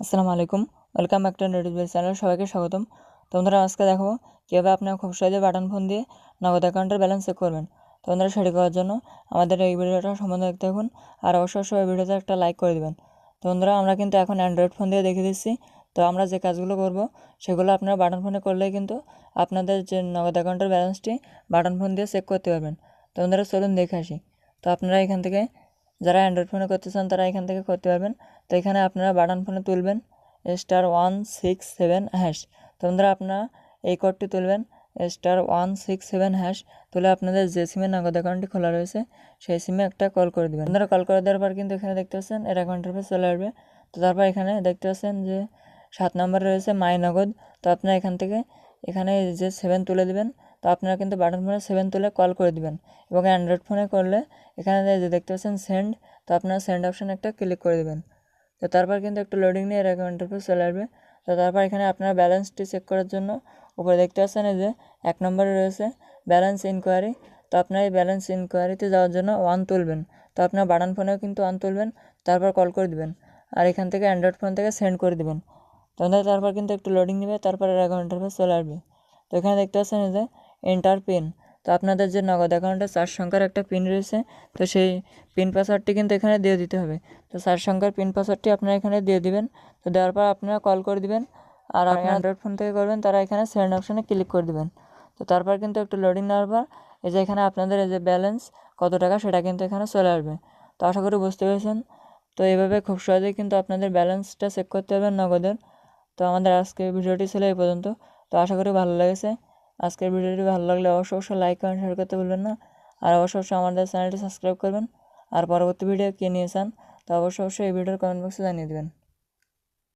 আসসালামু আলাইকুম। Welcome back to notification channel. সবাইকে স্বাগতম। তোমরা আজকে দেখো কীভাবে আপনার খুব সহজে বাটন ফোন দিয়ে নগদ অ্যাকাউন্টের ব্যালেন্স চেক করবেন। তোমরা সেটি করার জন্য আমাদের এই ভিডিওটা সম্বন্ধে দেখতে থাকুন আর অবশ্যই অবশ্যই এই ভিডিওতে একটা লাইক করে দেবেন। তো বন্ধুরা, আমরা কিন্তু এখন অ্যান্ড্রয়েড ফোন দিয়ে দেখে দিচ্ছি। তো আমরা যে কাজগুলো করব, সেগুলো আপনারা বাটন ফোনে করলেই কিন্তু আপনাদের যে নগদ অ্যাকাউন্টের ব্যালেন্সটি বাটন ফোন দিয়ে চেক করতে পারবেন। তো বন্ধুরা, চলুন দেখে আসি। তো আপনারা এখান থেকে যারা অ্যান্ড্রয়েড ফোনে করতে চান তারা এখান থেকে করতে পারবেন। তো এখানে আপনারা বাটন ফোনে তুলবেন, star one six seven hash. তো বন্ধুরা, আপনারা এই কোডটি তুলবেন, star one six seven hash. তুলে আপনাদের যে সিমে নগদ অ্যাকাউন্টটি খোলা রয়েছে, সেই সিমে একটা কল করে দেবেন। আপনারা কল করে দেওয়ার পর কিন্তু এখানে দেখতে পাচ্ছেন এর অ্যাকাউন্টের উপর চলে আসবে। তো তারপর এখানে দেখতে পাচ্ছেন যে সাত নম্বরে রয়েছে মাই নগদ। তো আপনারা এখান থেকে এখানে যে সেভেন তুলে দিবেন। তো আপনারা কিন্তু বাটন ফোনে সেভেন তুলে কল করে দিবেন এবং অ্যান্ড্রয়েড ফোনে করলে এখানে যে দেখতে পাচ্ছেন সেন্ড তো আপনারা সেন্ড অপশানে একটা ক্লিক করে দেবেন। তো তারপর কিন্তু একটু লোডিং নিয়ে এর অ্যাকাউন্টের উপর চলে আসবে। তো তারপর এখানে আপনারা ব্যালেন্সটি চেক করার জন্য উপরে দেখতে পাচ্ছেন যে এক নম্বরে রয়েছে ব্যালেন্স ইনকোয়ারি তো আপনার এই ব্যালেন্স ইনকোয়ারিতে যাওয়ার জন্য ওয়ান তুলবেন। তো আপনার বাটন ফোনেও কিন্তু ওয়ান তুলবেন, তারপর কল করে দিবেন। আর এখান থেকে অ্যান্ড্রয়েড ফোন থেকে সেন্ড করে দিবেন। তোমাদের তারপর কিন্তু একটু লোডিং নেবে, তারপর এর অ্যাকাউন্টের উপর চলে আসবে। তো এখানে দেখতে পাচ্ছেন যে এন্টার পিন তো আপনাদের যে নগদ অ্যাকাউন্টে চার সংখ্যার একটা পিন রয়েছে তো সেই পিন পাসওয়ার্ডটি কিন্তু এখানে দিয়ে দিতে হবে। তো চার সংখ্যার পিন পাসওয়ার্ডটি আপনারা এখানে দিয়ে দিবেন। তো দেওয়ার পর আপনারা কল করে দিবেন। আর আপনি অ্যান্ড্রয়েড ফোন থেকে করবেন তারা এখানে সেন্ড অপশানে ক্লিক করে দিবেন। তো তারপর কিন্তু একটু লোডিং নেওয়ার পর এই যে এখানে আপনাদের এই যে ব্যালেন্স কত টাকা সেটা কিন্তু এখানে চলে আসবে। তো আশা করি বুঝতে পেরেছেন। তো এইভাবে খুব সহজেই কিন্তু আপনাদের ব্যালেন্সটা চেক করতে পারবেন নগদের। তো আমাদের আজকের ভিডিওটি ছিল এই পর্যন্ত। তো আশা করি ভালো লেগেছে। আজকের ভিডিওটি ভালো লাগলে অবশ্যই অবশ্যই লাইক কমেন্ট শেয়ার করতে ভুলবেন না। আর অবশ্যই অবশ্যই আমাদের চ্যানেলটি সাবস্ক্রাইব করবেন। আর পরবর্তী ভিডিও কে নিয়ে চান তো অবশ্যই অবশ্যই এই ভিডিওর কমেন্ট বক্সে জানিয়ে দেবেন।